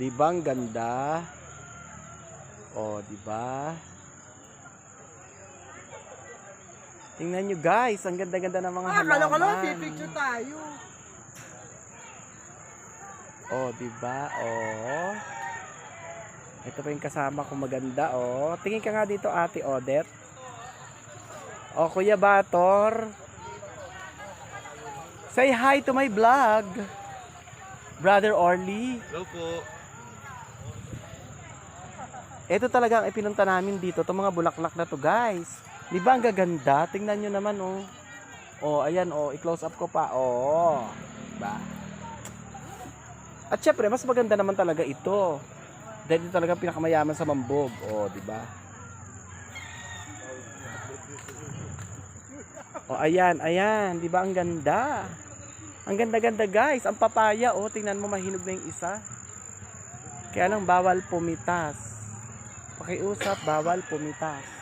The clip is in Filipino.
Di ba ang ganda? Oh, di ba? Tingnan nyo guys, ang ganda-ganda ng mga Ah, kala ko lang, halaman. pipicture tayo. Oh, di ba? Oh. Ito pa yung kasama ko maganda, oh. Tingin ka nga dito, Ate Odette. Oh, Kuya Bator. Say hi to my vlog. Brother Orly. Hello po. Ito talaga ang ipinunta namin dito, itong mga bulaklak na to, guys. Di ba ang gaganda? Tingnan nyo naman, oh. Oh, ayan, oh. I-close up ko pa. Oh. Diba? At syempre, mas maganda naman talaga ito. Dahil ito talaga pinakamayaman sa Mambog. Oh, di ba? Oh, ayan, ayan. Di ba ang ganda? Ang ganda-ganda, guys. Ang papaya, oh. Tingnan mo, mahinog na yung isa. Kaya lang bawal pumitas. Pakiusap, bawal pumitas.